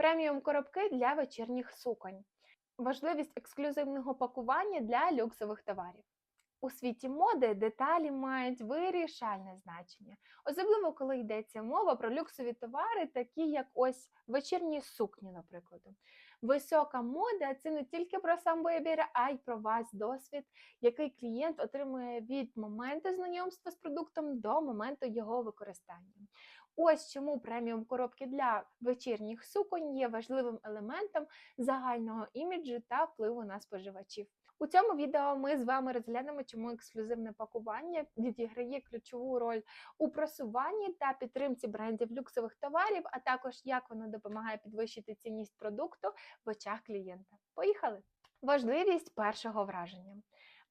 Преміум коробки для вечірніх суконь. Важливість ексклюзивного пакування для люксових товарів. У світі моди деталі мають вирішальне значення, особливо коли йдеться мова про люксові товари, такі як ось вечірні сукні, наприклад. Висока мода це не тільки про сам вибір, а й про ваш досвід, який клієнт отримує від моменту знайомства з продуктом до моменту його використання. Ось чому преміум коробки для вечірніх суконь є важливим елементом загального іміджу та впливу на споживачів. У цьому відео ми з вами розглянемо, чому ексклюзивне пакування відіграє ключову роль у просуванні та підтримці брендів люксових товарів, а також як воно допомагає підвищити цінність продукту в очах клієнта. Поїхали! Важливість першого враження.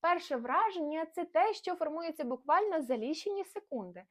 Перше враження це те, що формується буквально за лічені секунди.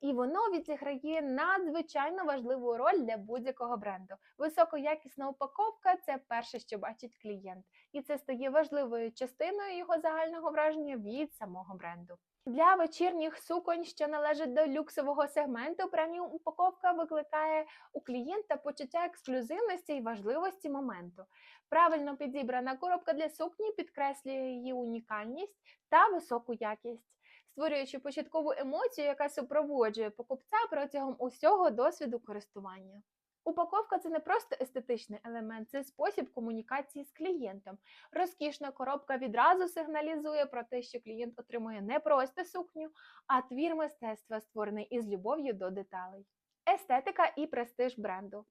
І воно відіграє надзвичайно важливу роль для будь-якого бренду. Високоякісна упаковка це перше, що бачить клієнт, і це стає важливою частиною його загального враження від самого бренду. Для вечірніх суконь, що належать до люксового сегменту, преміум упаковка викликає у клієнта почуття ексклюзивності і важливості моменту. Правильно підібрана коробка для сукні підкреслює її унікальність та високу якість створюючи початкову емоцію, яка супроводжує покупця протягом усього досвіду користування. Упаковка це не просто естетичний елемент, це спосіб комунікації з клієнтом. Розкішна коробка відразу сигналізує про те, що клієнт отримує не просто сукню, а твір мистецтва, створений із любов'ю до деталей. Естетика і престиж бренду.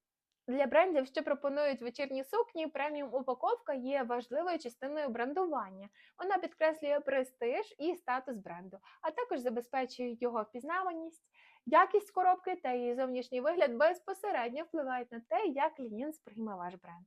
Для брендів, що пропонують вечірні сукні, преміум упаковка є важливою частиною брендування. Вона підкреслює престиж і статус бренду, а також забезпечує його впізнаваність. Якість коробки та її зовнішній вигляд безпосередньо впливають на те, як клієнт сприйме ваш бренд.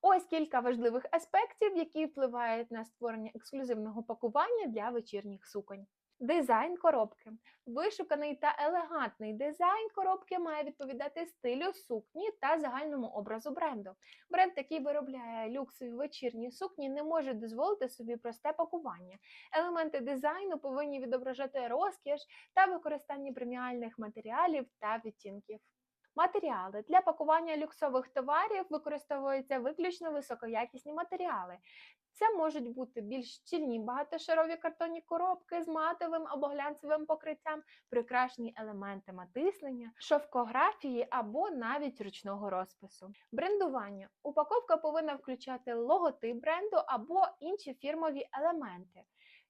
Ось кілька важливих аспектів, які впливають на створення ексклюзивного пакування для вечірніх суконь. Дизайн коробки. Вишуканий та елегантний дизайн коробки має відповідати стилю сукні та загальному образу бренду. Бренд, який виробляє люксові вечірні сукні, не може дозволити собі просте пакування. Елементи дизайну повинні відображати розкіш та використання преміальних матеріалів та відтінків. Матеріали для пакування люксових товарів використовуються виключно високоякісні матеріали. Це можуть бути більш щільні багатошарові картонні коробки з матовим або глянцевим покриттям, прикрашені елементами тиснення, шовкографії або навіть ручного розпису. Брендування. Упаковка повинна включати логотип бренду або інші фірмові елементи.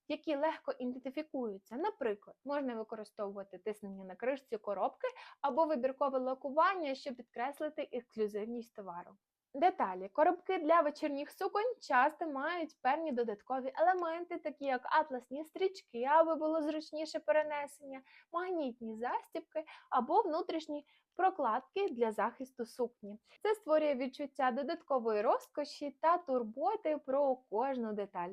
Які легко ідентифікуються. Наприклад, можна використовувати тиснення на кришці коробки або вибіркове лакування, щоб підкреслити ексклюзивність товару. Деталі. Коробки для вечірніх суконь часто мають певні додаткові елементи, такі як атласні стрічки, аби було зручніше перенесення, магнітні застібки або внутрішні прокладки для захисту сукні. Це створює відчуття додаткової розкоші та турботи про кожну деталь.